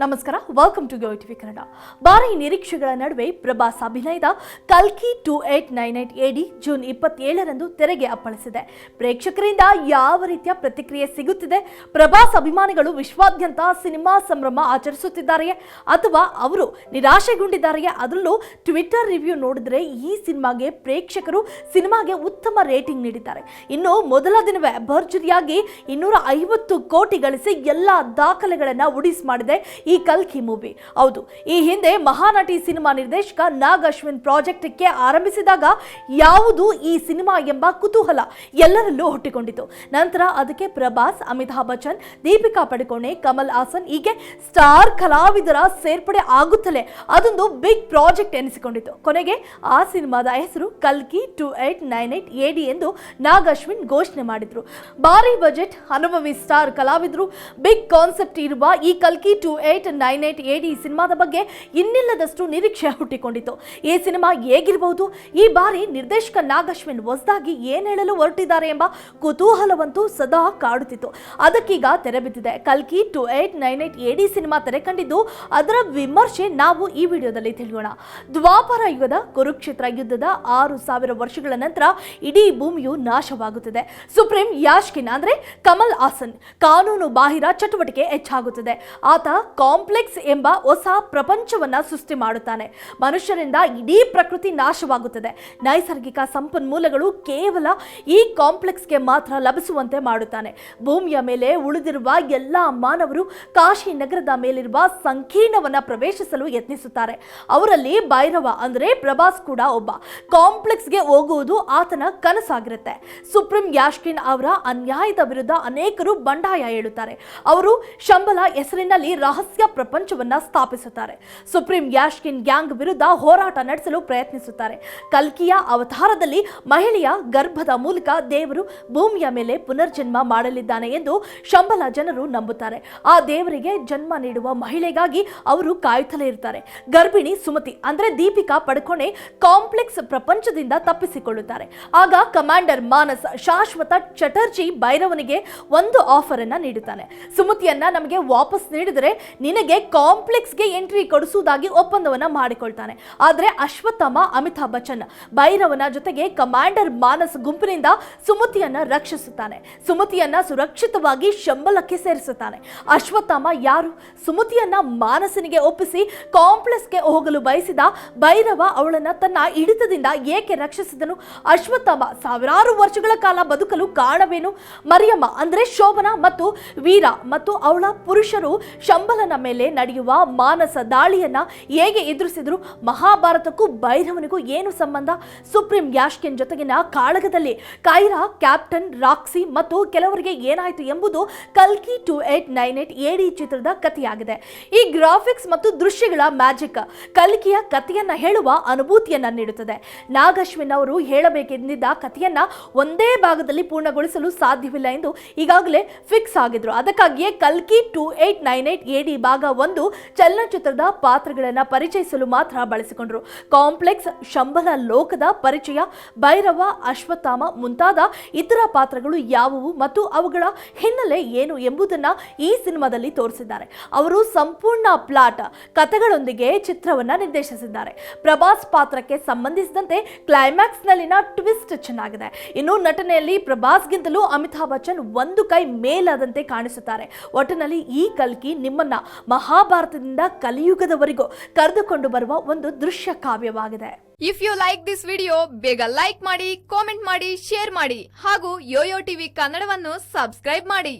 ನಮಸ್ಕಾರ welcome to Go TV Kannada ಭಾರಿ ನಿರೀಕ್ಷೆಗಳ ನಡುವೆ ಪ್ರಭಾಸ್ ಅಭಿನಯದ ಕಲ್ಕಿ two eight nine eight D June ಇಪ್ಪತ್ತೇಳರಂದು ತೆರೆಗೆ ಅಪ್ಪಳಿಸಿದೆ. ಪ್ರೇಕ್ಷಕರಿಂದ ಯಾವ ರೀತಿಯ ಪ್ರತಿಕ್ರಿಯೆ ಸಿಗುತ್ತಿದೆ? ಪ್ರಭಾಸ್ ಅಭಿಮಾನಿಗಳು ವಿಶ್ವಾದ್ಯಂತ ಸಿನಿಮಾ ಸಂಭ್ರಮ ಆಚರಿಸುತ್ತಿದ್ದಾರೆಯೇ? ಅಥವಾ ಅವರು ನಿರಾಶೆಗೊಂಡಿದ್ದಾರೆಯೇ? ಅದರಲ್ಲೂ ಟ್ವಿಟರ್ ರಿವ್ಯೂ ನೋಡಿದ್ರೆ ಈ ಸಿನಿಮಾಗೆ ಪ್ರೇಕ್ಷಕರು ಸಿನಿಮಾಗೆ ಉತ್ತಮ ರೇಟಿಂಗ್ ನೀಡಿದ್ದಾರೆ. ಇನ್ನು ಮೊದಲ ದಿನವೇ ಭರ್ಜರಿಯಾಗಿ ಇನ್ನೂರ ಐವತ್ತು ಕೋಟಿ ಗಳಿಸಿ ಎಲ್ಲ ದಾಖಲೆಗಳನ್ನ ಉಡಿಸ್ ಮಾಡಿದೆ. ಈ ಕಲ್ಕಿ ಮೂವಿ. ಹೌದು, ಈ ಹಿಂದೆ ಮಹಾನಟಿ ಸಿನಿಮಾ ನಿರ್ದೇಶಕ ನಾಗ್ ಅಶ್ವಿನ್ ಪ್ರಾಜೆಕ್ಟ್ಗೆ ಆರಂಭಿಸಿದಾಗ ಯಾವುದು ಈ ಸಿನಿಮಾ ಎಂಬ ಕುತೂಹಲ ಎಲ್ಲರಲ್ಲೂ ಹುಟ್ಟಿಕೊಂಡಿತು. ನಂತರ ಅದಕ್ಕೆ ಪ್ರಭಾಸ್, ಅಮಿತಾಬ್ ಬಚ್ಚನ್, ದೀಪಿಕಾ ಪಡುಕೋಣೆ, ಕಮಲ್ ಹಾಸನ್ ಹೀಗೆ ಸ್ಟಾರ್ ಕಲಾವಿದರ ಸೇರ್ಪಡೆ ಆಗುತ್ತಲೇ ಅದೊಂದು ಬಿಗ್ ಪ್ರಾಜೆಕ್ಟ್ ಎನಿಸಿಕೊಂಡಿತು. ಕೊನೆಗೆ ಆ ಸಿನಿಮಾದ ಹೆಸರು ಕಲ್ಕಿ two eight nine eight D ಎಂದು ನಾಗ್ ಅಶ್ವಿನ್ ಘೋಷಣೆ ಮಾಡಿದ್ರು. ಭಾರಿ ಬಜೆಟ್, ಅನುಭವಿ ಸ್ಟಾರ್ ಕಲಾವಿದರು, ಬಿಗ್ ಕಾನ್ಸೆಪ್ಟ್ ಇರುವ ಈ ಕಲ್ಕಿ ಟು ಏಟ್ ನೈನ್ ಏಟ್ ಎಡಿ ಸಿನಿಮಾದ ಬಗ್ಗೆ ಇನ್ನಿಲ್ಲದಷ್ಟು ನಿರೀಕ್ಷೆ ಹುಟ್ಟಿಕೊಂಡಿತು ಈ ಸಿನಿಮಾ ಹೇಗಿರಬಹುದು ಈ ಬಾರಿ ನಿರ್ದೇಶಕ ನಾಗಶ್ವಿನ್ ಹೊಸದಾಗಿ ಏನ್ ಹೇಳಲು ಹೊರಟಿದ್ದಾರೆ ಎಂಬ ಕುತೂಹಲವಂತೂ ಸದಾ ಕಾಡುತ್ತಿತ್ತು. ಅದಕ್ಕೀಗ ತೆರೆ ಬಿದ್ದಿದೆ. ಕಲ್ಕಿ two eight nine eight AD cinema ತೆರೆ ಕಂಡಿದ್ದು. ಅದರ ವಿಮರ್ಶೆ ನಾವು ಈ ವಿಡಿಯೋದಲ್ಲಿ ತಿಳಿಯೋಣ. ದ್ವಾಪರ ಯುಗದ ಕುರುಕ್ಷೇತ್ರ ಯುದ್ಧದ ಆರು ಸಾವಿರ ವರ್ಷಗಳ ನಂತರ ಇಡೀ ಭೂಮಿಯು ನಾಶವಾಗುತ್ತದೆ. ಸುಪ್ರೀಂ ಯಾಶ್ಕಿನ್ ಅಂದ್ರೆ ಕಮಲ್ ಹಾಸನ್. ಕಾನೂನು ಬಾಹಿರ ಚಟುವಟಿಕೆ ಹೆಚ್ಚಾಗುತ್ತದೆ. ಆತ ಕಾಂಪ್ಲೆಕ್ಸ್ ಎಂಬ ಹೊಸ ಪ್ರಪಂಚವನ್ನ ಸೃಷ್ಟಿ ಮಾಡುತ್ತಾನೆ. ಮನುಷ್ಯರಿಂದ ಇಡೀ ಪ್ರಕೃತಿ ನಾಶವಾಗುತ್ತದೆ. ನೈಸರ್ಗಿಕ ಸಂಪನ್ಮೂಲಗಳು ಕೇವಲ ಈ ಕಾಂಪ್ಲೆಕ್ಸ್ಗೆ ಮಾತ್ರ ಲಭಿಸುವಂತೆ ಮಾಡುತ್ತಾನೆ. ಭೂಮಿಯ ಮೇಲೆ ಉಳಿದಿರುವ ಎಲ್ಲ ಮಾನವರು ಕಾಶಿ ನಗರದ ಮೇಲಿರುವ ಸಂಕೀರ್ಣವನ್ನ ಪ್ರವೇಶಿಸಲು ಯತ್ನಿಸುತ್ತಾರೆ. ಅವರಲ್ಲಿ ಭೈರವ ಅಂದ್ರೆ ಪ್ರಭಾಸ್ ಕೂಡ ಒಬ್ಬ. ಕಾಂಪ್ಲೆಕ್ಸ್ಗೆ ಹೋಗುವುದು ಆತನ ಕನಸಾಗಿರುತ್ತೆ. ಸುಪ್ರೀಂ ಯಾಶ್ಕಿನ್ ಅವರ ಅನ್ಯಾಯದ ವಿರುದ್ಧ ಅನೇಕರು ಬಂಡಾಯ ಹೇಳುತ್ತಾರೆ. ಅವರು ಶಂಬಲ ಹೆಸರಿನಲ್ಲಿ ರಹಸ್ಯ ಪ್ರಪಂಚವನ್ನ ಸ್ಥಾಪಿಸುತ್ತಾರೆ. ಸುಪ್ರೀಂ ಯಾಶ್ಕಿನ್ ಗ್ಯಾಂಗ್ ವಿರುದ್ಧ ಹೋರಾಟ ನಡೆಸಲು ಪ್ರಯತ್ನಿಸುತ್ತಾರೆ. ಕಲ್ಕಿಯ ಅವತಾರದಲ್ಲಿ ಮಹಿಳೆಯ ಗರ್ಭದ ಮೂಲಕ ದೇವರು ಭೂಮಿಯ ಮೇಲೆ ಪುನರ್ಜನ್ಮ ಮಾಡಲಿದ್ದಾನೆ ಎಂದು ಶಂಬಲ ಜನರು ನಂಬುತ್ತಾರೆ. ಆ ದೇವರಿಗೆ ಜನ್ಮ ನೀಡುವ ಮಹಿಳೆಗಾಗಿ ಅವರು ಕಾಯುತ್ತಲೇ ಇರ್ತಾರೆ. ಗರ್ಭಿಣಿ ಸುಮತಿ ಅಂದ್ರೆ ದೀಪಿಕಾ ಪಡ್ಕೊಣೆ ಕಾಂಪ್ಲೆಕ್ಸ್ ಪ್ರಪಂಚದಿಂದ ತಪ್ಪಿಸಿಕೊಳ್ಳುತ್ತಾರೆ. ಆಗ ಕಮಾಂಡರ್ ಮಾನಸ್ ಶಾಶ್ವತ ಚಟರ್ಜಿ ಭೈರವನಿಗೆ ಒಂದು ಆಫರ್ ಅನ್ನ ನೀಡುತ್ತಾನೆ. ಸುಮತಿಯನ್ನ ನಮಗೆ ವಾಪಸ್ ನೀಡಿದರೆ ನಿನಗೆ ಕಾಂಪ್ಲೆಕ್ಸ್ಗೆ ಎಂಟ್ರಿ ಕೊಡಿಸುವುದಾಗಿ ಒಪ್ಪಂದವನ್ನ ಮಾಡಿಕೊಳ್ತಾನೆ. ಆದರೆ ಅಶ್ವತ್ಥಮ, ಅಮಿತಾಬ್ ಬಚ್ಚನ್ ಭೈರವನ ಜೊತೆಗೆ ಕಮಾಂಡರ್ ಮಾನಸ್ ಗುಂಪಿನಿಂದ ಸುಮತಿಯನ್ನ ರಕ್ಷಿಸುತ್ತಾನೆ. ಸುಮತಿಯನ್ನ ಸುರಕ್ಷಿತವಾಗಿ ಶಂಬಲಕ್ಕೆ ಸೇರಿಸುತ್ತಾನೆ. ಅಶ್ವತ್ಥಮ ಯಾರು? ಸುಮತಿಯನ್ನ ಮಾನಸನಿಗೆ ಒಪ್ಪಿಸಿ ಕಾಂಪ್ಲೆಕ್ಸ್ಗೆ ಹೋಗಲು ಬಯಸಿದ ಭೈರವ ಅವಳನ್ನ ತನ್ನ ಹಿಡಿತದಿಂದ ಏಕೆ ರಕ್ಷಿಸಿದನು? ಅಶ್ವತ್ಥಾಮ ಸಾವಿರಾರು ವರ್ಷಗಳ ಕಾಲ ಬದುಕಲು ಕಾರಣವೇನು? ಮರಿಯಮ್ಮ ಅಂದ್ರೆ ಶೋಭನ ಮತ್ತು ವೀರ ಮತ್ತು ಅವಳ ಪುರುಷರು ಶಂಬಲನ ಮೇಲೆ ನಡೆಯುವ ಮಾನಸ ದಾಳಿಯನ್ನ ಹೇಗೆ ಎದುರಿಸಿದ್ರು ಮಹಾಭಾರತಕ್ಕೂ ಭೈರವನಿಗೂ ಏನು ಸಂಬಂಧ? ಸುಪ್ರೀಂ ಯಾಶ್ಕಿನ್ ಜೊತೆಗಿನ ಕಾಳಗದಲ್ಲಿ ಕೈರಾ, ಕ್ಯಾಪ್ಟನ್ ರಾಕ್ಸಿ ಮತ್ತು ಕೆಲವರಿಗೆ ಏನಾಯಿತು ಎಂಬುದು ಕಲ್ಕಿ ಟು ಏಟ್ ನೈನ್ ಏಟ್ ಎಡಿ ಚಿತ್ರದ ಕಥೆಯಾಗಿದೆ. ಈ ಗ್ರಾಫಿಕ್ಸ್ ಮತ್ತು ದೃಶ್ಯಗಳ ಮ್ಯಾಜಿಕ್ ಕಲ್ಕಿಯ ಕಥೆಯನ್ನ ಹೇಳುವ ಅನುಭೂತಿಯನ್ನ ನೀಡುತ್ತದೆ. ನಾಗಶ್ವಿನ್ ಅವರು ಹೇಳಬೇಕೆಂದಿದ್ದ ಕಥೆಯನ್ನ ಒಂದೇ ಭಾಗದಲ್ಲಿ ಪೂರ್ಣಗೊಳಿಸಲು ಸಾಧ್ಯವಿಲ್ಲ ಎಂದು ಈಗಾಗಲೇ ಫಿಕ್ಸ್ ಆಗಿದ್ರು. ಅದಕ್ಕಾಗಿಯೇ ಕಲ್ಕಿ ಟು ಏಟ್ ನೈನ್ ಏಟ್ ಎಡಿ ಭಾಗ ಒಂದು ಚಲನಚಿತ್ರದ ಪಾತ್ರಗಳನ್ನು ಪರಿಚಯಿಸಲು ಮಾತ್ರ ಬಳಸಿಕೊಂಡರು. ಕಾಂಪ್ಲೆಕ್ಸ್ ಶಂಬಲ ಲೋಕದ ಪರಿಚಯ, ಭೈರವ, ಅಶ್ವತ್ಥಾಮ ಮುಂತಾದ ಇತರ ಪಾತ್ರಗಳು ಯಾವುವು ಮತ್ತು ಅವುಗಳ ಹಿನ್ನೆಲೆ ಏನು ಎಂಬುದನ್ನು ಈ ಸಿನಿಮಾದಲ್ಲಿ ತೋರಿಸಿದ್ದಾರೆ. ಅವರು ಸಂಪೂರ್ಣ ಪ್ಲಾಟ್, ಕಥೆಗಳೊಂದಿಗೆ ಚಿತ್ರವನ್ನು ನಿರ್ದೇಶಿಸಿದ್ದಾರೆ. ಪ್ರಭಾಸ್ ಪಾತ್ರಕ್ಕೆ ಸಂಬಂಧಿಸಿದಂತೆ ಕ್ಲೈಮ್ಯಾಕ್ಸ್ ನಲ್ಲಿನ ಟ್ವಿಸ್ಟ್ ಚೆನ್ನಾಗಿದೆ. ಇನ್ನು ನಟನೆಯಲ್ಲಿ ಪ್ರಭಾಸ್ಗಿಂತಲೂ ಅಮಿತಾಬ್ ಬಚ್ಚನ್ ಒಂದು ಕೈ ಮೇಲಾದಂತೆ ಕಾಣಿಸುತ್ತಾರೆ. ಒಟ್ಟಿನಲ್ಲಿ ಈ ಕಲ್ಕಿ ನಿಮ್ಮನ್ನ ಮಹಾಭಾರತದಿಂದ ಕಲಿಯುಗದವರೆಗೂ ಕರೆದುಕೊಂಡು ಬರುವ ಒಂದು ದೃಶ್ಯ ಕಾವ್ಯವಾಗಿದೆ. If you like this video ಬೇಗ ಲೈಕ್ ಮಾಡಿ ಕಾಮೆಂಟ್ ಮಾಡಿ ಶೇರ್ ಮಾಡಿ ಹಾಗೂ ಯೋಯೋ ಟಿವಿ ಕನ್ನಡವನ್ನು ಸಬ್ಸ್ಕ್ರೈಬ್ ಮಾಡಿ.